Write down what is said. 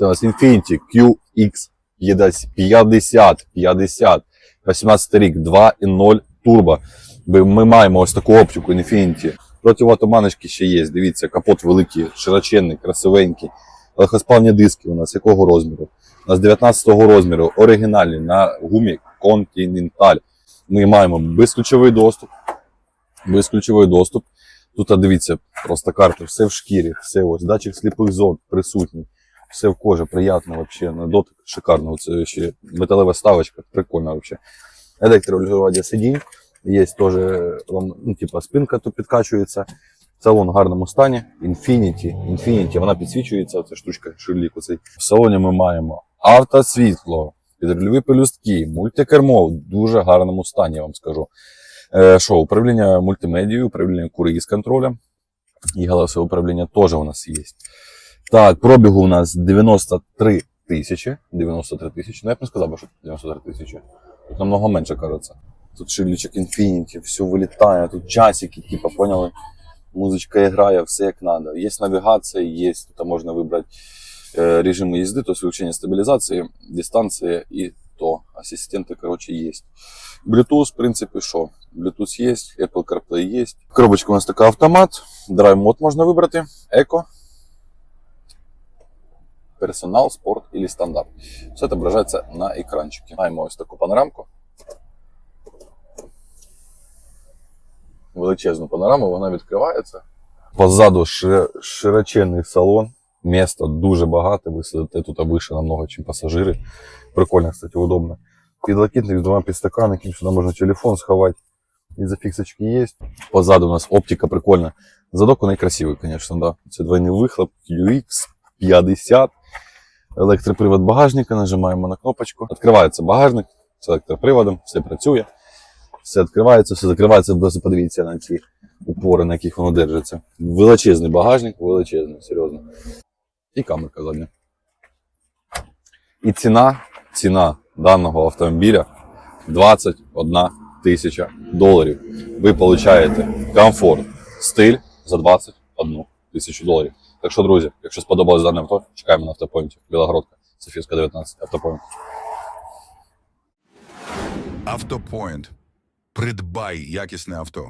Це у нас Infiniti QX 50, 50, 18 рік, 2.0 турбо. Ми маємо ось таку оптику Infiniti. Противотуманочки ще є. Дивіться, капот великий, широченний, красивенький. Легкосплавні диски у нас якого розміру? У нас 19-го розміру, оригінальні на гумі Continental. Ми маємо безключовий доступ. Безключовий доступ. Тут, дивіться, просто карта, все в шкірі, все ось, датчик сліпих зон присутній, все в кожі, приємно вообще, на дотик шикарно. Це ще металева ставочка, прикольно вообще. Електрорегулювання сидінь, є теж, ну, типа, спинка тут підкачується. Салон в гарному стані. Infinity, Infinity, вона підсвічується, ця штучка, ширлік оцей. В салоні ми маємо автосвітло, підрульові пелюстки, мультикермо в дуже гарному стані, я вам скажу. Що, управління мультимедією, управління круїз контролем і голосове управління теж у нас є. Так, пробігу у нас 93 тисячі. 93 тисячі. Ну, я б не сказав, що 93 тисячі. Тут намного менше, кажеться. Тут шильничок Infinity, все вилітає, тут часики, типа, поняли? Музичка грає, все як треба. Є навігація, є, тут можна вибрати е, режими їзди, то включення стабілізації, дистанція і то. Асистенти, коротше, є. Bluetooth, в принципі, що? Bluetooth є, Apple CarPlay є. Коробочка у нас така автомат, драйв мод можна вибрати, еко, персонал, спорт і стандарт. Все відображається на екранчику. Маємо ось таку панорамку. Величезну панораму, вона відкривається. Позаду ши- широченний салон. Міста дуже багато, ви сидите тут вище намного, ніж пасажири. Прикольно, кстати, удобно. Підлокітник з двома підстаканниками, сюди можна телефон сховати. І зафіксочки є. Позаду у нас оптика прикольна. Задок у неї красивий, звісно, да. Це двойний вихлоп, UX 50. Електропривод багажника, нажимаємо на кнопочку. Відкривається багажник з електроприводом, все працює. Все відкривається, все закривається, подивіться на ці упори, на яких воно держиться. Величезний багажник, величезний, серйозно. І камерка задня. І ціна, ціна даного автомобіля 21 тисяча доларів. Ви получаєте комфорт, стиль за 21 тисячу доларів. Так що, друзі, якщо сподобалось дане авто, чекаємо на автопоінті. Білогородка, Софійська 19, автопоінт. Автопоінт. Придбай якісне авто.